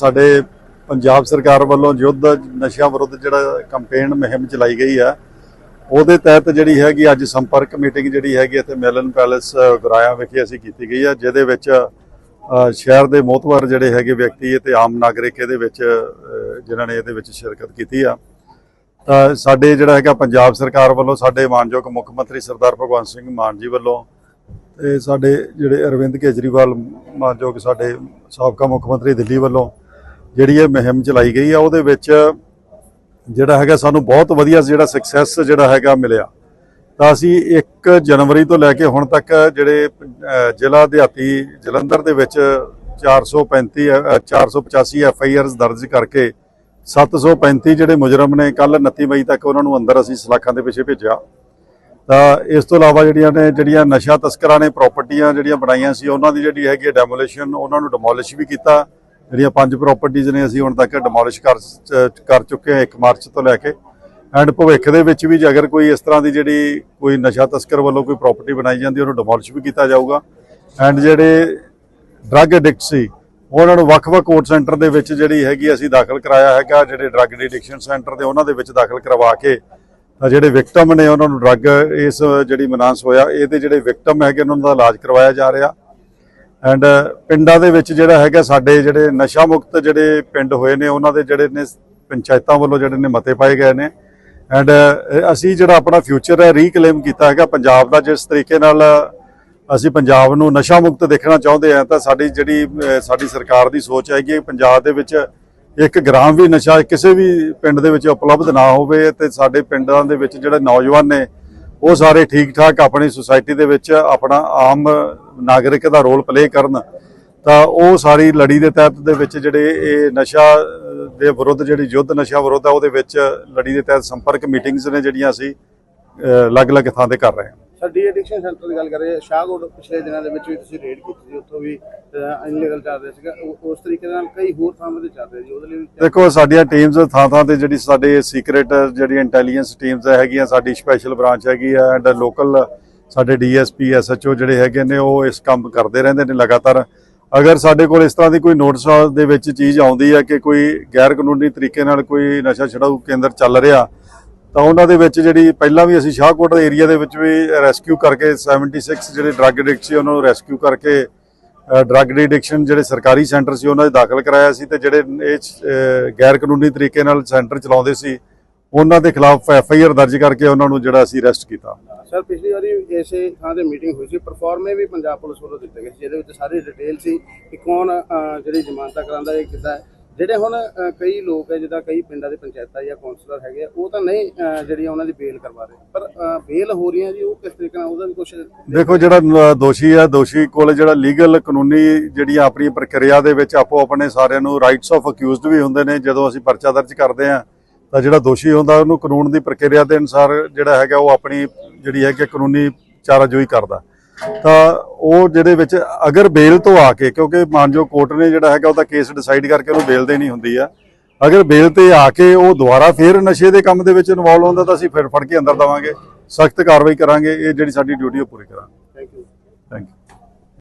ਸਾਡੇ ਪੰਜਾਬ ਸਰਕਾਰ ਵੱਲੋਂ ਯੁੱਧ ਨਸ਼ਿਆਂ ਵਿਰੁੱਧ ਜਿਹੜਾ ਕੈਂਪੇਨ ਮੁਹਿੰਮ ਚਲਾਈ ਗਈ ਹੈ ਉਹਦੇ ਤਹਿਤ ਜਿਹੜੀ ਹੈਗੀ ਅੱਜ ਸੰਪਰਕ ਮੀਟਿੰਗ ਜਿਹੜੀ ਹੈਗੀ ਇੱਥੇ ਮੈਲਨ ਪੈਲੇਸ ਅ, ਗੁਰਾਇਆ ਵਿਖੇ ਅਸੀਂ ਕੀਤੀ ਗਈ ਹੈ ਜਿਹਦੇ ਵਿੱਚ ਸ਼ਹਿਰ ਦੇ ਮੋਤਵਰ ਜਿਹੜੇ ਹੈਗੇ ਵਿਅਕਤੀ ਤੇ ਆਮ ਨਾਗਰਿਕ ਇਹਦੇ ਵਿੱਚ ਅ, ਜਿਨ੍ਹਾਂ ਨੇ ਇਹਦੇ ਵਿੱਚ ਸ਼ਿਰਕਤ ਕੀਤੀ ਆ। ਤਾਂ ਸਾਡੇ ਜਿਹੜਾ ਹੈਗਾ ਪੰਜਾਬ ਸਰਕਾਰ ਵੱਲੋਂ ਸਾਡੇ ਮਾਨਯੋਗ ਮੁੱਖ ਮੰਤਰੀ ਸਰਦਾਰ ਭਗਵੰਤ ਸਿੰਘ ਮਾਨ ਜੀ ਵੱਲੋਂ ਤੇ ਸਾਡੇ ਜਿਹੜੇ ਅਰਵਿੰਦ ਕੇਜਰੀਵਾਲ ਮਾਨਯੋਗ ਸਾਡੇ ਸਾਬਕਾ ਮੁੱਖ ਮੰਤਰੀ ਦਿੱਲੀ ਵੱਲੋਂ ਜਿਹੜੀ ਇਹ ਮੁਹਿੰਮ ਚਲਾਈ ਗਈ ਆ ਉਹਦੇ ਵਿੱਚ ਜਿਹੜਾ ਹੈਗਾ ਸਾਨੂੰ ਬਹੁਤ ਵਧੀਆ ਜਿਹੜਾ ਸਕਸੈਸ ਜਿਹੜਾ ਹੈਗਾ ਮਿਲਿਆ। ਤਾਂ ਅਸੀਂ 1 ਜਨਵਰੀ ਤੋਂ ਲੈ ਕੇ ਹੁਣ ਤੱਕ ਜਿਹੜੇ ਜ਼ਿਲ੍ਹਾ ਦਿਹਾਤੀ ਜਲੰਧਰ ਦੇ ਵਿੱਚ 435 ਅਹ, 485 ਐਫ ਆਈ ਆਰਸ ਦਰਜ ਕਰਕੇ 735 ਜਿਹੜੇ ਮੁਜਰਮ ਨੇ ਕੱਲ 29 ਮਈ ਤੱਕ ਉਹਨਾਂ ਨੂੰ ਅੰਦਰ ਅਸੀਂ ਸਲਾਖਾਂ ਦੇ ਪਿੱਛੇ ਭੇਜਿਆ। ਤਾਂ ਇਸ ਤੋਂ ਇਲਾਵਾ ਜਿਹੜੀਆਂ ਨੇ ਜਿਹੜੀਆਂ ਨਸ਼ਾ ਤਸਕਰਾਂ ਨੇ ਪ੍ਰਾਪਰਟੀਆਂ ਜਿਹੜੀਆਂ ਬਣਾਈਆਂ ਸੀ ਉਹਨਾਂ ਦੀ ਜਿਹੜੀ ਹੈਗੀ ਡੈਮੋਲੀਸ਼ਨ ਉਹਨਾਂ ਨੂੰ ਡਿਮੋਲਿਸ਼ ਵੀ ਕੀਤਾ। ਜਿਹੜੀਆਂ ਪੰਜ ਪ੍ਰਾਪਰਟੀਆਂ ਨੇ ਅਸੀਂ ਹੁਣ ਤੱਕ ਡਿਮੋਲਿਸ਼ ਕਰ ਕਰ ਚੁੱਕੇ ਹਾਂ 1 ਮਾਰਚ ਤੋਂ ਲੈ ਕੇ। ਐਂਡ ਭਵਿੱਖ ਦੇ ਵਿੱਚ ਵੀ ਜੇ ਅਗਰ ਕੋਈ ਇਸ ਤਰ੍ਹਾਂ ਦੀ ਜਿਹੜੀ ਕੋਈ ਨਸ਼ਾ ਤਸਕਰ ਵੱਲੋਂ ਕੋਈ ਪ੍ਰਾਪਰਟੀ ਬਣਾਈ ਜਾਂਦੀ ਉਹਨੂੰ ਡਿਮੋਲਿਸ਼ ਵੀ ਕੀਤਾ ਜਾਊਗਾ। ਐਂਡ ਜਿਹੜੇ ਡਰੱਗ ਐਡਿਕਟ ਸੀ, ਉਹਨਾਂ ਨੂੰ ਵੱਖ-ਵੱਖ ਕੋਰਟ ਸੈਂਟਰ ਦੇ ਵਿੱਚ ਜਿਹੜੀ ਹੈਗੀ ਅਸੀਂ ਦਾਖਲ ਕਰਾਇਆ ਹੈਗਾ, ਜਿਹੜੇ ਡਰੱਗ ਡਿਡਿਕਸ਼ਨ ਸੈਂਟਰ ਦੇ ਉਹਨਾਂ ਦੇ ਵਿੱਚ ਦਾਖਲ ਕਰਵਾ ਕੇ, ਤਾਂ ਜਿਹੜੇ ਵਿਕਟਮ ਨੇ ਉਹਨਾਂ ਨੂੰ ਡਰੱਗ ਇਸ ਜਿਹੜੀ ਮਨਾਂਸ ਹੋਇਆ, ਇਹਦੇ ਜਿਹੜੇ ਵਿਕਟਮ ਹੈਗੇ ਉਹਨਾਂ ਦਾ ਇਲਾਜ ਕਰਵਾਇਆ ਜਾ ਰਿਹਾ। ਐਂਡ uh, ਪਿੰਡਾਂ ਦੇ ਵਿੱਚ ਜਿਹੜਾ ਹੈਗਾ ਸਾਡੇ ਜਿਹੜੇ ਨਸ਼ਾ ਮੁਕਤ ਜਿਹੜੇ ਪਿੰਡ ਹੋਏ ਨੇ, ਉਹਨਾਂ ਦੇ ਜਿਹੜੇ ਨੇ ਪੰਚਾਇਤਾਂ ਵੱਲੋਂ ਜਿਹੜੇ ਨੇ ਮਤੇ ਪਾਏ ਗਏ ਨੇ। ਐਂਡ ਅਸੀਂ ਜਿਹੜਾ ਆਪਣਾ ਫਿਊਚਰ ਹੈ ਰੀਕਲੇਮ ਕੀਤਾ ਹੈਗਾ ਪੰਜਾਬ ਦਾ। ਜਿਸ ਤਰੀਕੇ ਨਾਲ ਅਸੀਂ ਪੰਜਾਬ ਨੂੰ ਨਸ਼ਾ ਮੁਕਤ ਦੇਖਣਾ ਚਾਹੁੰਦੇ ਆ ਤਾਂ ਸਾਡੀ ਜਿਹੜੀ ਸਾਡੀ ਸਰਕਾਰ ਦੀ ਸੋਚ ਹੈਗੀ ਹੈ, ਪੰਜਾਬ ਦੇ ਵਿੱਚ ਇੱਕ ਗ੍ਰਾਮ ਵੀ ਨਸ਼ਾ ਕਿਸੇ ਵੀ ਪਿੰਡ ਦੇ ਵਿੱਚ ਉਪਲਬਧ ਨਾ ਹੋਵੇ ਤੇ ਸਾਡੇ ਪਿੰਡਾਂ ਦੇ ਵਿੱਚ ਜਿਹੜੇ ਨੌਜਵਾਨ ਨੇ ਉਹ ਸਾਰੇ ਠੀਕ ਠਾਕ ਆਪਣੀ ਸੁਸਾਇਟੀ ਦੇ ਵਿੱਚ ਆਪਣਾ ਆਮ ਨਾਗਰਿਕ ਦਾ ਰੋਲ ਪਲੇ ਕਰਨ, ਤਾਂ ਉਹ ਸਾਰੀ ਲੜੀ ਦੇ ਤਹਿਤ ਦੇ ਵਿੱਚ ਜਿਹੜੇ ਇਹ ਨਸ਼ਾ ਦੇ ਵਿਰੁੱਧ ਜਿਹੜੀ ਯੁੱਧ ਨਸ਼ਾ ਵਿਰੁੱਧ ਆ, ਉਹਦੇ ਵਿੱਚ ਲੜੀ ਦੇ ਤਹਿਤ ਸੰਪਰਕ ਮੀਟਿੰਗਸ ਨੇ ਜਿਹੜੀਆਂ ਅਸੀਂ ਅਲੱਗ-ਅਲੱਗ ਥਾਂ ਤੇ ਕਰ ਰਹੇ ਹਾਂ। ਸਰ ਡੀ ਐਡਿਕਸ਼ਨ ਸੈਂਟਰ ਦੀ ਗੱਲ ਕਰ ਰਹੇ ਹਾਂ ਪਿਛਲੇ ਦਿਨਾਂ ਦੇ ਵਿੱਚ ਵੀ ਤੁਸੀਂ ਰੇਡ ਕੀਤੀ ਸੀ, ਉੱਥੋਂ ਵੀ ਇਨਲੀਗਲ ਚੱਲ ਰਿਹਾ ਸੀਗਾ। ਉਸ ਤਰੀਕੇ ਨਾਲ ਕਈ ਹੋਰ ਥਾਵਾਂ ਤੇ ਚੱਲ ਰਿਹਾ ਜੀ, ਉਹਦੇ ਲਈ ਦੇਖੋ, ਸਾਡੀਆਂ ਟੀਮਸ ਥਾਂ ਥਾਂ ਤੇ ਜਿਹੜੀ ਸਾਡੇ ਸੀਕ੍ਰੀਟ ਜਿਹੜੀ ਇੰਟੈਲੀਜੈਂਸ ਟੀਮਸ ਹੈਗੀਆਂ, ਸਾਡੀ ਸਪੈਸ਼ਲ ਬ੍ਰਾਂਚ ਹੈਗੀ ਆ ਐਂਡ ਲੋਕਲ ਸਾਡੇ ਡੀਐਸਪੀ ਐਸਐਚਓ ਜਿਹੜੇ ਹੈਗੇ ਨੇ, ਉਹ ਇਸ ਕੰਮ ਕਰਦੇ ਰਹਿੰਦੇ ਨੇ ਲਗਾਤਾਰ। ਅਗਰ ਸਾਡੇ ਕੋਲ ਇਸ ਤਰ੍ਹਾਂ ਦੀ ਕੋਈ ਨੋਟਿਸ ਦੇ ਵਿੱਚ ਚੀਜ਼ ਆਉਂਦੀ ਹੈ ਕਿ ਕੋਈ ਗੈਰ ਕਾਨੂੰਨੀ ਤਰੀਕੇ ਨਾਲ ਕੋਈ ਨਸ਼ਾ ਛਡਾਊ ਕੇਂਦਰ ਚੱਲ ਰਿਹਾ ਤਾਂ ਉਹਨਾਂ ਦੇ ਵਿੱਚ ਜਿਹੜੀ ਪਹਿਲਾਂ ਵੀ ਅਸੀਂ ਸ਼ਾਹਕੋਟ ਏਰੀਆ ਦੇ ਵਿੱਚ ਵੀ ਰੈਸਕਿਊ ਕਰਕੇ 76 ਜਿਹੜੇ ਡਰੱਗ ਐਡਿਕਟ ਸੀ ਉਹਨਾਂ ਨੂੰ ਰੈਸਕਿਊ ਕਰਕੇ ਡਰੱਗ ਐਡਿਕਸ਼ਨ ਜਿਹੜੇ ਸਰਕਾਰੀ ਸੈਂਟਰ ਸੀ ਉਹਨਾਂ 'ਚ ਦਾਖਲ ਕਰਾਇਆ ਸੀ ਤੇ ਜਿਹੜੇ ਇਹ ਗੈਰ ਕਾਨੂੰਨੀ ਤਰੀਕੇ ਨਾਲ ਸੈਂਟਰ ਚਲਾਉਂਦੇ ਸੀ ਉਹਨਾਂ ਦੇ ਖਿਲਾਫ ਐਫ ਆਈ ਆਰ ਦਰਜ ਕਰਕੇ ਉਹਨਾਂ ਨੂੰ ਜਿਹੜਾ ਅਸੀਂ ਅਰੈਸਟ ਕੀਤਾ। ਸਰ ਪਿਛਲੀ ਵਾਰੀ ਇਸੇ ਥਾਂ ਤੇ ਮੀਟਿੰਗ ਹੋਈ ਸੀ ਪਰਫਾਰਮੇ ਵੀ ਪੰਜਾਬ ਪੁਲਿਸ ਵੱਲੋਂ ਦਿੱਤੇ ਗਏ ਸੀ ਜਿਹਦੇ ਵਿੱਚ ਸਾਰੀ ਡਿਟੇਲ ਸੀ ਕਿ ਕੌਣ ਅਹ, ਜਿਹੜੀ ਜ਼ਮਾਨਤਾਂ ਕਰਾਉਂਦਾ ਇਹ ਕਿੱਦਾਂ ਜਿਹੜੇ ਹੁਣ ਅਹ, ਕਈ ਲੋਕ ਹੈ ਜਿੱਦਾਂ ਕਈ ਪਿੰਡਾਂ ਦੇ ਪੰਚਾਇਤਾਂ ਜਾਂ ਕੌਂਸਲਰ ਹੈਗੇ ਆ, ਉਹ ਤਾਂ ਨਹੀਂ ਅਹ, ਜਿਹੜੀ ਉਹਨਾਂ ਦੀ ਬੇਲ ਕਰਵਾ ਰਹੇ। ਪਰ ਅਹ, ਬੇਲ ਹੋ ਰਹੀਆਂ ਜੀ ਉਹ ਕਿਸ ਤਰੀਕੇ ਨਾਲ ਉਹਦਾ ਵੀ ਕੁਝ ਦੇਖੋ ਜਿਹੜਾ ਨ- ਦੋਸ਼ੀ ਹੈ ਦੋਸ਼ੀ ਕੋਲ ਜਿਹੜਾ ਲੀਗਲ ਕਾਨੂੰਨੀ ਜਿਹੜੀਆਂ ਆਪਣੀ ਪ੍ਰਕਿਰਿਆ ਦੇ ਵਿੱਚ ਆਪੋ ਆਪਣੇ ਸਾਰਿਆਂ ਨੂੰ ਰਾਈਟਸ ਆਫ ਅਕਿਊਜ਼ਡ ਵੀ ਹੁੰਦੇ ਨੇ ਜਦੋਂ ਅਸੀਂ ਪਰਚਾ ਦਰਜ ਕਰਦੇ ਆ ਤਾਂ ਜਿਹੜਾ ਦੋਸ਼ੀ ਹੁੰਦਾ ਉਹਨੂੰ ਕਾਨੂੰਨ ਦੀ ਪ੍ਰਕਿਰਿਆ ਦੇ ਅਨੁਸਾਰ ਜਿਹੜਾ ਹੈਗਾ ਉਹ ਆਪਣੀ ਜਿਹੜੀ ਹੈਗੀ ਕਿ ਕਾਨੂੰਨੀ ਚਾਰਾਜੋਈ ਕਰਦਾ। ਤਾਂ ਉਹ ਜਿਹੜੇ ਵਿੱਚ ਅਗਰ ਬੇਲ ਤੋਂ ਆ ਕੇ ਕਿਉਂਕਿ ਮਾਨਜੋ ਕੋਰਟ ਨੇ ਜਿਹੜਾ ਹੈਗਾ ਉਹਦਾ ਕੇਸ ਡਿਸਾਈਡ ਕਰਕੇ ਉਹਨੂੰ ਬੇਲ ਦੇਣੀ ਹੁੰਦੀ ਆ ਅਗਰ ਬੇਲ ਤੇ ਆ ਕੇ ਉਹ ਦੁਬਾਰਾ ਫੇਰ ਨਸ਼ੇ ਦੇ ਕੰਮ ਦੇ ਵਿੱਚ ਇਨਵੋਲਵ ਹੁੰਦਾ ਤਾਂ ਅਸੀਂ ਫਿਰ ਫੜ ਕੇ ਅੰਦਰ ਦਵਾਂਗੇ ਸਖਤ ਕਾਰਵਾਈ ਕਰਾਂਗੇ ਇਹ ਜਿਹੜੀ ਸਾਡੀ ਡਿਊਟੀ ਉਹ ਪੂਰੀ ਕਰਾਂਗੇ। Thank you thank you